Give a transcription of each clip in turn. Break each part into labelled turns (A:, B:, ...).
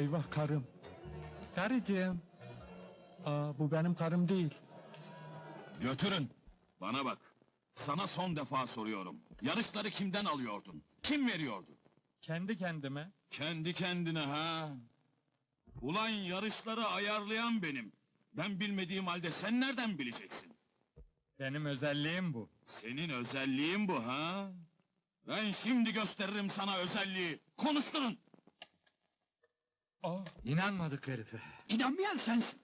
A: Eyvah karım. Karıcığım. Aa, bu benim karım değil.
B: Götürün. Bana bak. Sana son defa soruyorum. Yarışları kimden alıyordun? Kim veriyordu?
A: Kendi kendime.
B: Kendi kendine ha? Ulan yarışları ayarlayan benim. Ben bilmediğim halde sen nereden bileceksin?
A: Benim özelliğim bu.
B: Senin özelliğin bu ha? Ben şimdi gösteririm sana özelliği. Konuşturun.
A: Aa,
C: İnanmadık herife.
D: İnanmayan sensin.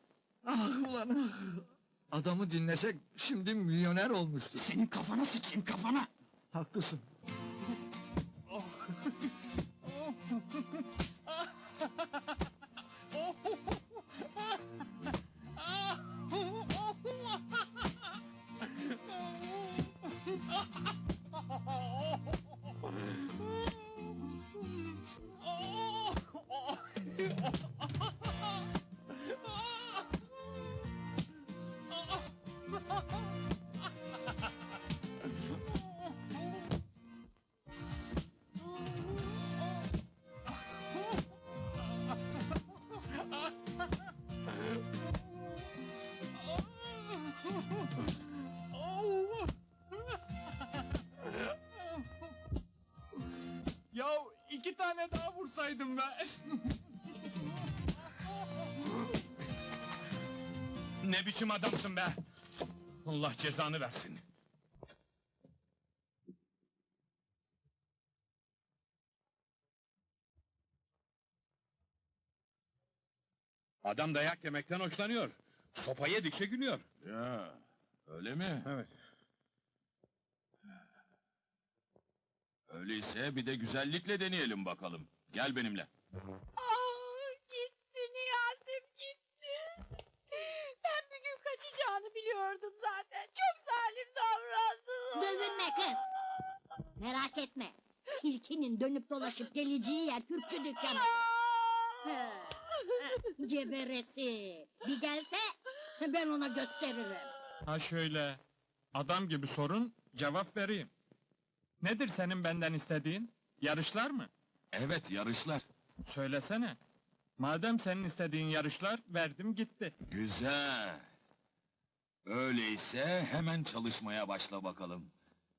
C: Ah ulan ah. Adamı dinlesek şimdi milyoner olmuştu.
D: Senin kafana sıçayım kafana.
C: Haklısın.
A: Ya iki tane daha vursaydım be. ne biçim adamsın be? Allah cezanı versin. Adam dayak yemekten hoşlanıyor. Sopa yedikçe gülüyor.
B: Ya, öyle mi?
A: Evet.
B: Öyleyse bir de güzellikle deneyelim bakalım. Gel benimle.
E: Aa, gitti Niyazi'm gitti. Ben bir gün kaçacağını biliyordum zaten. Çok zalim davrandı.
F: Dövünme kız. Merak etme. Tilkinin dönüp dolaşıp geleceği yer Kürkçü dükkanı. Hı, Geberesi. Bir gelse ben ona gösteririm.
A: Ha şöyle. Adam gibi sorun, cevap vereyim. Nedir senin benden istediğin? Yarışlar mı?
B: Evet, yarışlar.
A: Söylesene. Madem senin istediğin yarışlar, verdim gitti.
B: Güzel. Öyleyse hemen çalışmaya başla bakalım.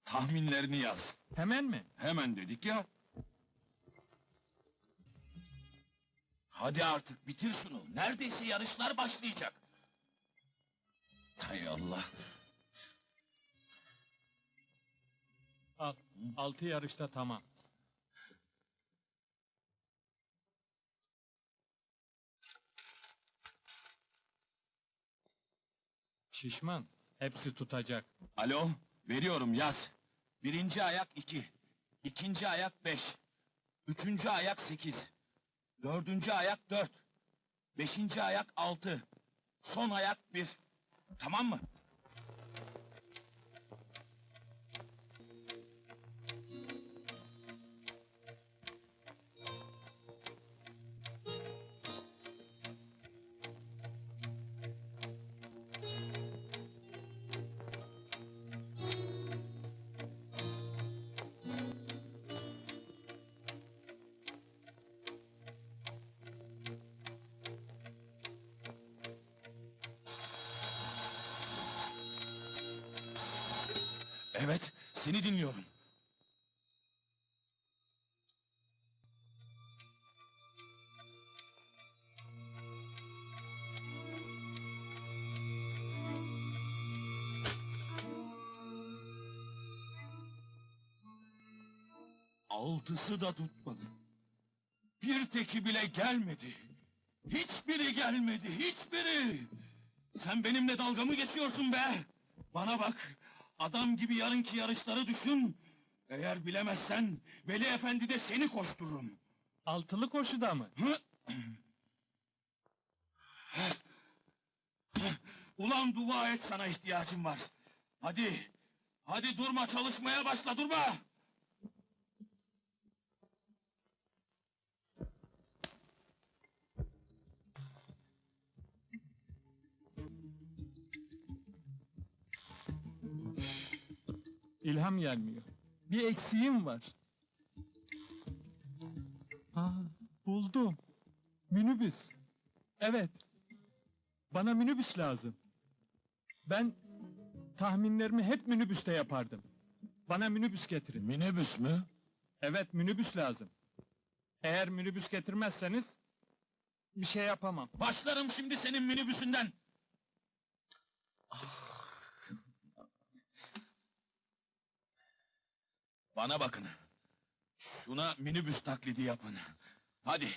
B: Tahminlerini yaz.
A: Hemen mi?
B: Hemen dedik ya. Hadi artık bitir şunu. Neredeyse yarışlar başlayacak. Hay Allah.
A: Al. Altı yarışta tamam. Şişman. Hepsi tutacak.
B: Alo, veriyorum yaz. Birinci ayak iki. ikinci ayak beş. Üçüncü ayak sekiz. Dördüncü ayak dört. Beşinci ayak altı. Son ayak bir. Tamam mı? Evet, seni dinliyorum. Altısı da tutmadı. Bir teki bile gelmedi. Hiçbiri gelmedi, hiçbiri. Sen benimle dalga mı geçiyorsun be? Bana bak, adam gibi yarınki yarışları düşün. Eğer bilemezsen, Veli Efendi de seni koştururum.
A: Altılı koşuda mı?
B: Hı? Ulan dua et sana ihtiyacım var. Hadi, hadi durma çalışmaya başla durma.
A: İlham gelmiyor. Bir eksiğim var. Aa, buldum. Minibüs. Evet. Bana minibüs lazım. Ben tahminlerimi hep minibüste yapardım. Bana minibüs getirin.
B: Minibüs mü?
A: Evet minibüs lazım. Eğer minibüs getirmezseniz bir şey yapamam.
B: Başlarım şimdi senin minibüsünden. Bana bakın. Şuna minibüs taklidi yapın. Hadi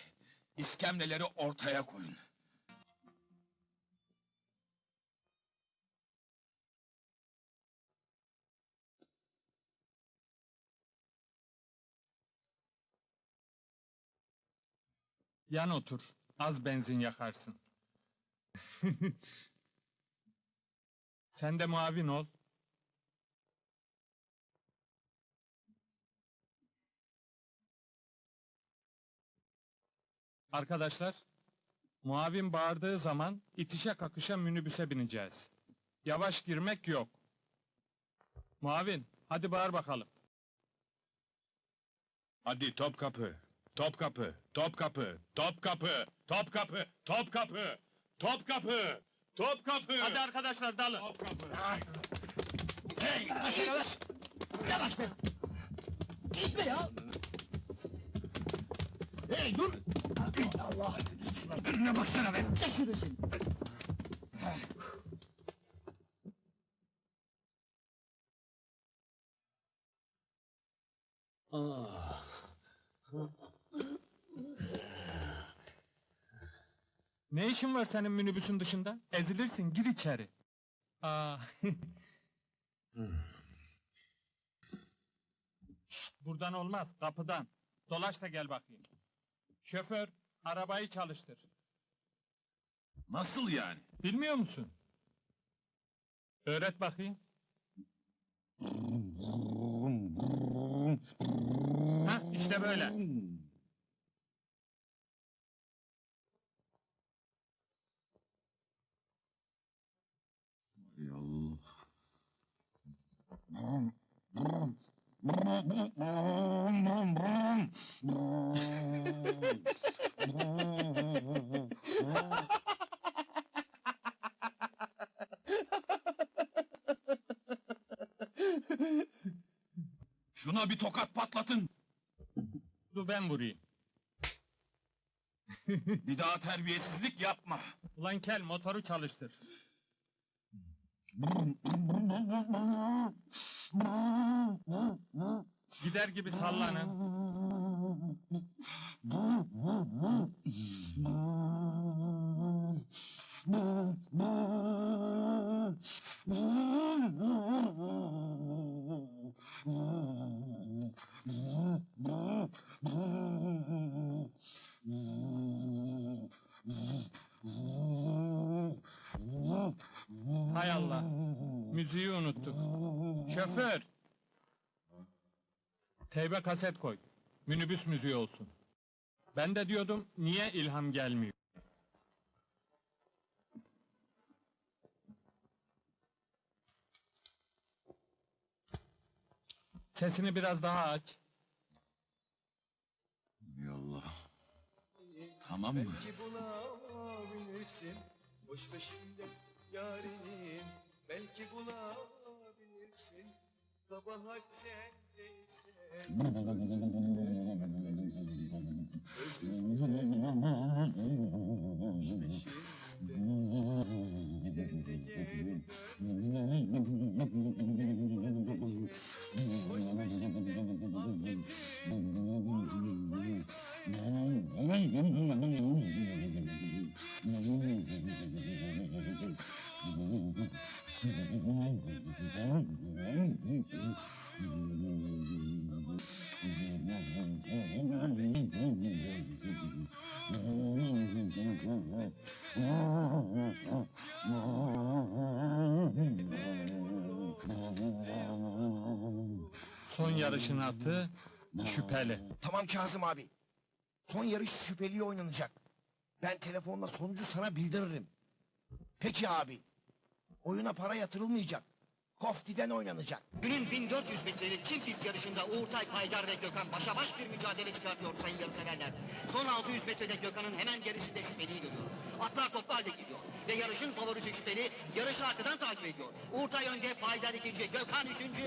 B: iskemleleri ortaya koyun.
A: Yan otur. Az benzin yakarsın. Sen de muavin ol. Arkadaşlar, muavin bağırdığı zaman itişe kakışa minibüse bineceğiz. Yavaş girmek yok. Muavin, hadi bağır bakalım.
B: Hadi Topkapı, Topkapı, Topkapı, Topkapı, Topkapı, Topkapı, Topkapı, Topkapı.
A: Hadi arkadaşlar dalın.
B: Topkapı.
D: Hey! Yavaş yavaş! Yavaş be! Gitme ya! Hey dur! Allah! Önüne baksana be! Çek şunu sen!
A: Ne işin var senin minibüsün dışında? Ezilirsin, gir içeri. Aa. Şşt, buradan olmaz, kapıdan. Dolaş da gel bakayım. Şoför, arabayı çalıştır.
B: Nasıl yani?
A: Bilmiyor musun? Öğret bakayım. Ha, işte böyle.
B: Şuna bir tokat patlatın.
A: Dur ben vurayım.
B: Bir daha terbiyesizlik yapma.
A: Ulan kel motoru çalıştır. Gider gibi sallanın. Hay Allah. Müziği unuttuk. Şoför. Teybe kaset koy. Minibüs müziği olsun. Ben de diyordum niye ilham gelmiyor? Sesini biraz daha aç.
B: Yallah. Tamam mı?
G: Belki bulabilirsin Boş peşinde yarinin Belki bulabilirsin Kabahat sendeyse Boş
A: Son yarışın atı şüpheli.
H: Tamam Kazım abi. Son yarış şüpheliye oynanacak. Ben telefonla sonucu sana bildiririm. Peki abi. Oyuna para yatırılmayacak. Koftiden oynanacak.
I: Günün 1400 metrelik çift pist yarışında Uğurtay Paydar ve Gökhan başa baş bir mücadele çıkartıyor sayın yarışseverler. Son 600 metrede Gökhan'ın hemen gerisinde şüpheliyi görüyor. Atlar toplu halde gidiyor. Ve yarışın favorisi şüpheli yarışı arkadan takip ediyor. Uğurtay önde, Paydar ikinci, Gökhan üçüncü.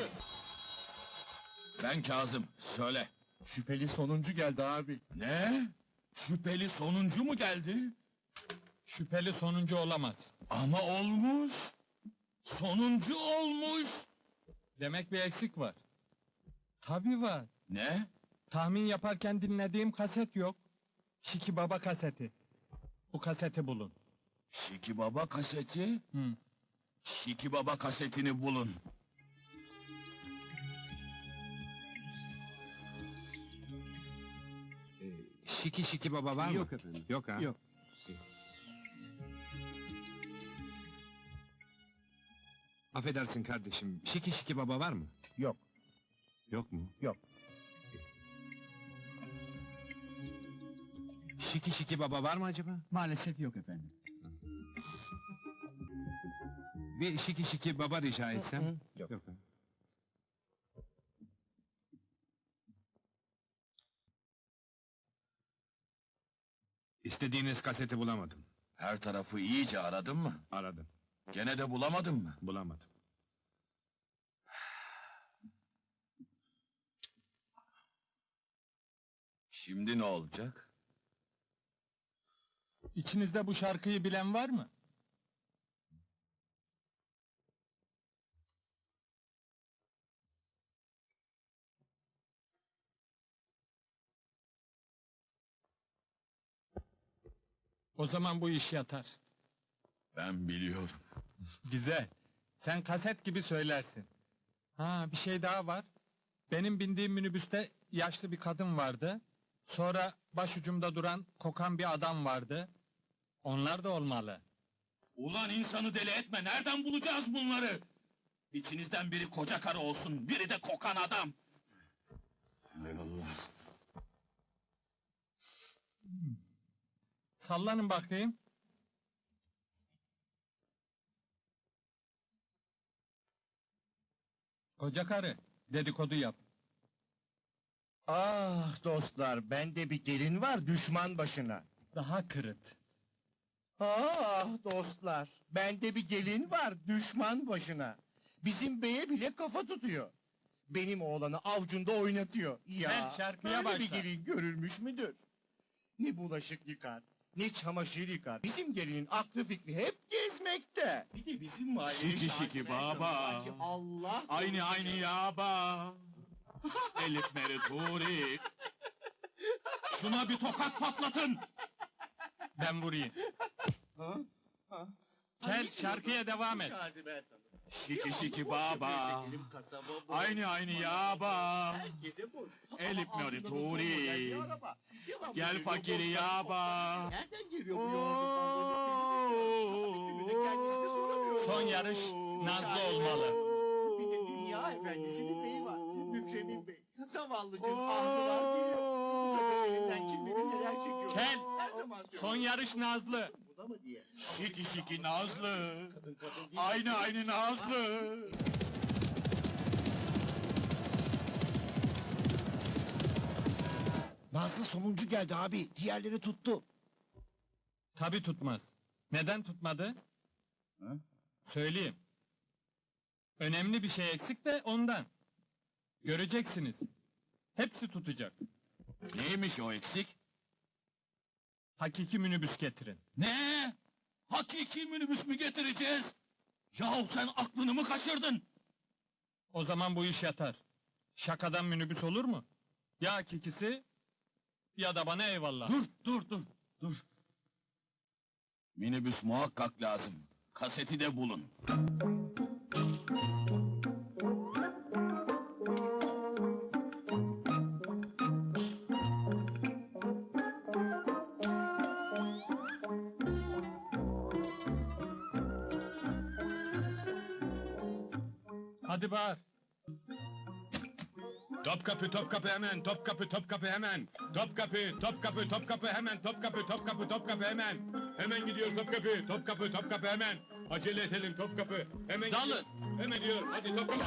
B: Ben Kazım. Söyle.
G: Şüpheli sonuncu geldi abi.
B: Ne? Şüpheli sonuncu mu geldi?
A: Şüpheli sonuncu olamaz.
B: Ama olmuş. Sonuncu olmuş.
A: Demek bir eksik var. Tabii var.
B: Ne?
A: Tahmin yaparken dinlediğim kaset yok. Şiki Baba kaseti. Bu kaseti bulun.
B: Şiki Baba kaseti.
A: Hı.
B: Şiki Baba kasetini bulun.
J: Şiki şiki baba var mı?
G: Yok efendim.
J: Yok ha?
G: Yok.
J: Affedersin kardeşim. Şiki şiki baba var mı?
H: Yok.
J: Yok mu?
H: Yok.
J: Şiki şiki baba var mı acaba?
G: Maalesef yok efendim.
J: Bir şiki şiki baba rica etsem.
H: Yok.
J: Yok İstediğiniz kaseti bulamadım.
B: Her tarafı iyice aradın mı?
J: Aradım.
B: Gene de bulamadın mı?
J: Bulamadım.
B: Şimdi ne olacak?
A: İçinizde bu şarkıyı bilen var mı? O zaman bu iş yatar.
B: Ben biliyorum.
A: Güzel. Sen kaset gibi söylersin. Ha bir şey daha var. Benim bindiğim minibüste yaşlı bir kadın vardı. Sonra başucumda duran kokan bir adam vardı. Onlar da olmalı.
B: Ulan insanı deli etme. Nereden bulacağız bunları? İçinizden biri koca karı olsun, biri de kokan adam. Hay Allah.
A: Sallanın bakayım. Koca karı, dedikodu yap.
K: Ah dostlar, bende bir gelin var düşman başına.
A: Daha kırıt.
K: Ah dostlar, bende bir gelin var düşman başına. Bizim beye bile kafa tutuyor. Benim oğlanı avcunda oynatıyor. Ya,
A: Gel şarkıya
K: böyle bir
A: başla.
K: gelin görülmüş müdür? Ne bulaşık yıkar, ne çamaşır yıkar. Bizim gelinin aklı fikri hep gezmekte. Bir de bizim mahallenin
B: Şiki şiki baba.
K: Allah
B: Aynı aynı yaba. Elif Meri Turi. Şuna bir tokat patlatın.
A: Ben vurayım.
K: Ha? Ha?
A: Gel şarkıya devam et.
B: Şiki
K: Ya
B: şiki baba. Aynı aynı.
K: Herkese boş.
B: Elif Nuri Turi. Gel fakiri yaba.
K: boşlar. Nereden geliyor bu yorgun Bir de kendisine soramıyor.
A: Son yarış Nazlı olmalı.
K: Bir de dünya efendisinin beyi var. Mükremin Bey. Zavallıcığım ağzılar geliyor. Bu kadar elinden kim bilir neler çekiyor.
A: Kel. Son yarış Nazlı.
K: Bu da mı diye.
B: Şiki şiki Nazlı. Aynı aynı Nazlı.
H: Nazlı sonuncu geldi abi. Diğerleri tuttu.
A: Tabi tutmaz. Neden tutmadı?
B: Ha?
A: Söyleyeyim. Önemli bir şey eksik de ondan. Göreceksiniz. Hepsi tutacak.
B: Neymiş o eksik?
A: Hakiki minibüs getirin.
B: Ne? Hakiki minibüs mü getireceğiz? Yahu sen aklını mı kaçırdın?
A: O zaman bu iş yatar. Şakadan minibüs olur mu? Ya hakikisi ya da bana eyvallah.
B: Dur, dur, dur, dur. Minibüs muhakkak lazım. Kaseti de bulun.
A: Bağır.
J: Topkapı Topkapı hemen Topkapı Topkapı hemen Topkapı Topkapı Topkapı hemen Topkapı Topkapı Topkapı hemen Hemen gidiyor Topkapı Topkapı Topkapı hemen
B: Acele edelim Topkapı. Hemen
L: Dalın.
B: gidiyor. Hemen diyorum. Hadi Topkapı.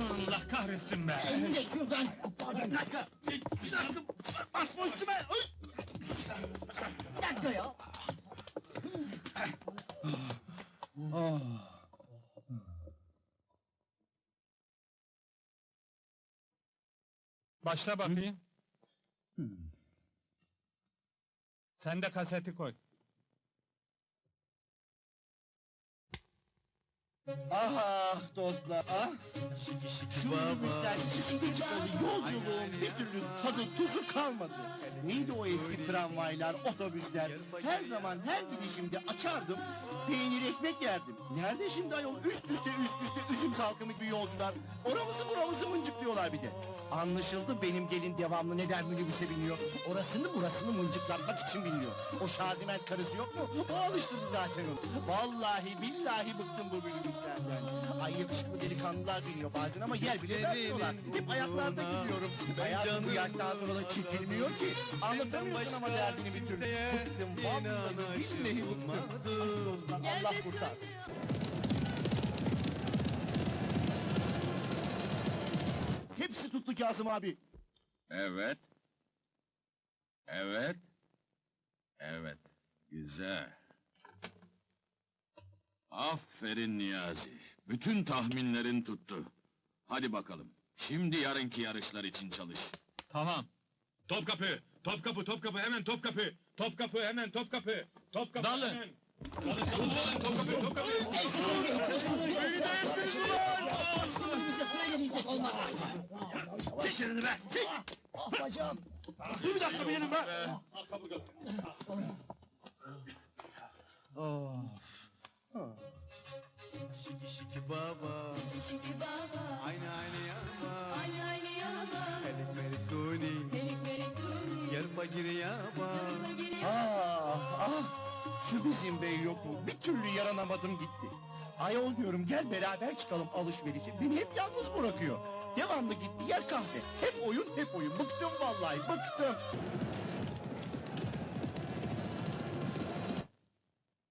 L: Allah kahretsin be.
K: Çek şuradan.
L: Bir dakika. Bir dakika. Basma üstüme.
K: Bir dakika ya.
A: Başla bakayım. Sen de kaseti koy.
K: Ah dostlar ah. Şu minibüsten çıktı çıkalı yolculuğun bir türlü tadı tuzu kalmadı. Neydi o eski tramvaylar, otobüsler? Her zaman her gidişimde açardım, peynir ekmek yerdim. Nerede şimdi ayol üst üste üst üste üzüm salkımı gibi yolcular? Oramızı buramızı mıncıklıyorlar bir de. Anlaşıldı benim gelin devamlı neden minibüse biniyor. Orasını burasını mıncıklatmak için biniyor. O şaziment karısı yok mu? O alıştırdı zaten onu. Vallahi billahi bıktım bu minibüslerden. Ay yakışıklı delikanlılar biniyor bazen ama yer bile vermiyorlar. Hep ayaklarda gidiyorum. Hayatım bu yaştan sonra da çekilmiyor ki. Anlatamıyorsun ama derdini bir türlü. Bıktım vallahi billahi bıktım. Ah Allah kurtarsın. Hepsi tuttu Kazım abi.
B: Evet. Evet. Evet. Güzel. Aferin Niyazi. Bütün tahminlerin tuttu. Hadi bakalım. Şimdi yarınki yarışlar için çalış.
A: Tamam.
B: Topkapı, Topkapı, Topkapı hemen Topkapı. Topkapı hemen Topkapı. Topkapı
A: Dalın.
B: hemen. Dalın, dalın, Topkapı, Topkapı.
J: Bize sıra gelecek olmaz.
L: Çek elini be. Çek.
K: Bacağım. Dur bir dakika benim be. Of. Ah.
G: Şiki şiki baba,
M: Şiki baba,
G: aynı aynı yama.
M: aynı aynı yaba,
G: Melik melik duni,
M: melik melik duni,
G: yarpa giri yama.
M: yanıma giriyor.
K: Ah ah. Şu bizim bey yok mu? Bir türlü yaranamadım gitti. Ayol diyorum gel beraber çıkalım alışverişe. Beni hep yalnız bırakıyor. Devamlı gitti yer kahve. Hep oyun hep oyun. Bıktım vallahi bıktım.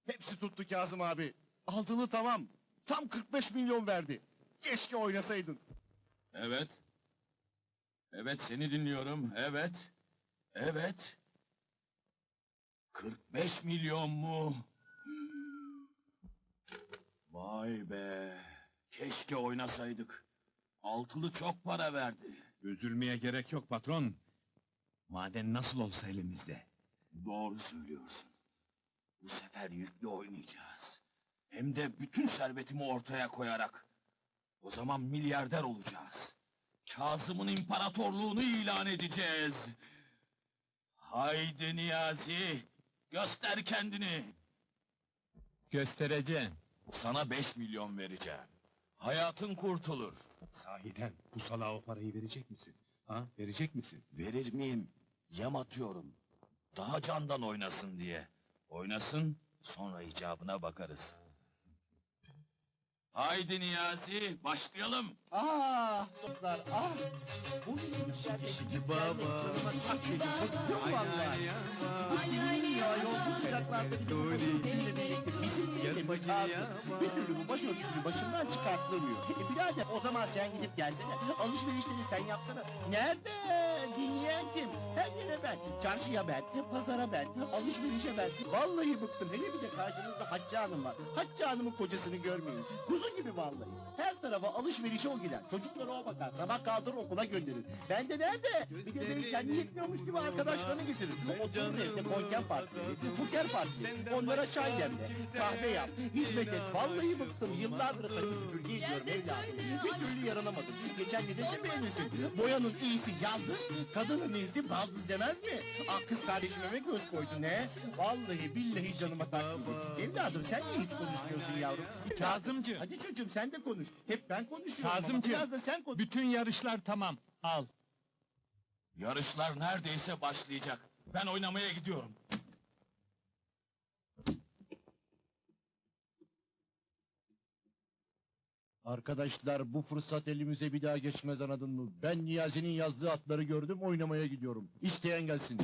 K: Hepsi tuttu Kazım abi. Altılı tamam. Tam 45 milyon verdi. Keşke oynasaydın.
B: Evet. Evet seni dinliyorum. Evet. Evet. 45 milyon mu? Vay be. Keşke oynasaydık. Altılı çok para verdi.
N: Üzülmeye gerek yok patron. Maden nasıl olsa elimizde.
B: Doğru söylüyorsun. Bu sefer yüklü oynayacağız. Hem de bütün servetimi ortaya koyarak. O zaman milyarder olacağız. Kazım'ın imparatorluğunu ilan edeceğiz. Haydi Niyazi, göster kendini.
A: Göstereceğim.
B: Sana beş milyon vereceğim. Hayatın kurtulur.
N: Sahiden bu salağa o parayı verecek misin? Ha? Verecek misin?
B: Verir miyim? Yem atıyorum. Daha candan oynasın diye. Oynasın, sonra icabına bakarız. Haydi Niyazi, başlayalım.
K: Ah dostlar ah. Bu gidip
G: baba,
K: dedi. Bıktım
G: aynı
K: Ya yol bu sıcaklarda bir de birlikte bizim evde
G: Yarpa
K: bir türlü bu başörtüsünü başımdan çıkarttırmıyor. E birader o zaman sen gidip gelsene. Alışverişleri sen yapsana. Nerede? Dinleyen kim? Her yere ben. Çarşıya ben, pazara ben, alışverişe ben. Vallahi bıktım. Hele bir de karşınızda Hacı Hanım var. Hacı Hanım'ın kocasını görmeyin. Kuzu gibi vallahi. Her tarafa alışverişe o gider. Çocuklara o bakar. Sabah kaldırır okula gönderir. Ben de nerede? Bir de beni kendi yetmiyormuş gibi arkadaşlarını getirir. Oturur evde konken partileri, buker partileri. Onlara çay demle, kahve yap, hizmet et. Vallahi bıktım. Yıllardır sakın süpürge ediyorum evladım. Bir türlü yaranamadım. Geçen de desem beğenirsin. Boyanın iyisi yaldız, kadının iyisi baldız demez mi? Ah kız kardeşime mi göz koydu ne? Vallahi billahi canıma taktı. Evladım sen niye hiç konuşmuyorsun yavrum?
A: Kazımcı,
K: Hadi çocuğum sen de konuş. Hep ben konuşuyorum ama
A: Kazımcığım.
K: biraz da sen konuş.
A: bütün yarışlar tamam. Al.
B: Yarışlar neredeyse başlayacak. Ben oynamaya gidiyorum.
K: Arkadaşlar bu fırsat elimize bir daha geçmez anladın mı? Ben Niyazi'nin yazdığı atları gördüm oynamaya gidiyorum. İsteyen gelsin.